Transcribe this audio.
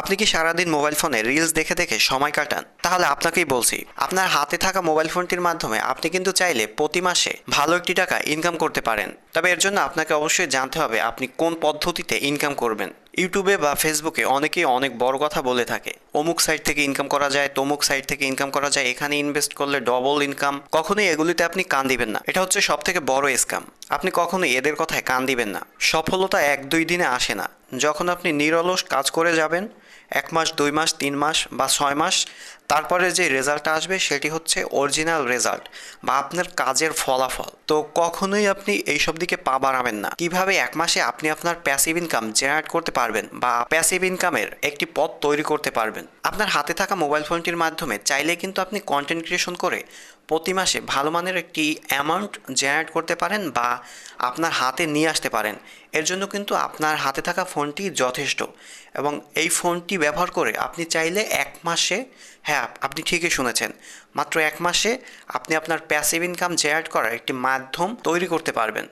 আপনি কি সারাদিন মোবাইল ফোনে রিলস দেখে দেখে সময় কাটান? তাহলে আপনাকেই বলছি, আপনার হাতে থাকা মোবাইল ফোনটির মাধ্যমে আপনি কিন্তু চাইলে প্রতি মাসে ভালো একটি টাকা ইনকাম করতে পারেন। তবে এর জন্য আপনাকে অবশ্যই জানতে হবে আপনি কোন পদ্ধতিতে ইনকাম করবেন। ইউটিউবে বা ফেসবুকে অনেকেই অনেক বড় কথা বলে থাকে, অমুক সাইট থেকে ইনকাম করা যায়, তমুক সাইট থেকে ইনকাম করা যায়, এখানে ইনভেস্ট করলে ডবল ইনকাম কখনোই এগুলিতে আপনি কান দিবেন না। এটা হচ্ছে সব থেকে বড় স্ক্যাম আপনি কখনোই এদের কথায় কান দিবেন না। সফলতা এক দুই দিনে আসে না। যখন আপনি নিরলস কাজ করে যাবেন এক মাস, দুই মাস, তিন মাস বা ছয় মাস। তারপরে যে রেজাল্টটা আসবে সেটি হচ্ছে অরিজিনাল রেজাল্ট বা আপনার কাজের ফলাফল। তো কখনোই আপনি এইসব দিকে পা বাড়াবেন না। কীভাবে এক মাসে আপনি আপনার প্যাসিভ ইনকাম জেনারেট করতে পারবেন বা প্যাসিভ ইনকামের একটি পথ তৈরি করতে পারবেন? আপনার হাতে থাকা মোবাইল ফোনটির মাধ্যমে চাইলে কিন্তু আপনি কন্টেন্ট ক্রিয়েশন করে প্রতি মাসে ভালো মানের একটি অ্যামাউন্ট জেনারেট করতে পারেন বা আপনার হাতে নিয়ে আসতে পারেন। এর জন্য কিন্তু আপনার হাতে থাকা ফোনটি যথেষ্ট এবং এই ফোনটি ব্যবহার করে? আপনি চাইলে এক মাসে হ্যাঁ আপনি ঠিকই শুনেছেন। মাত্র এক মাসে আপনি আপনার প্যাসিভ ইনকাম জেনারেট করার একটি মাধ্যম তৈরি করতে পারবেন।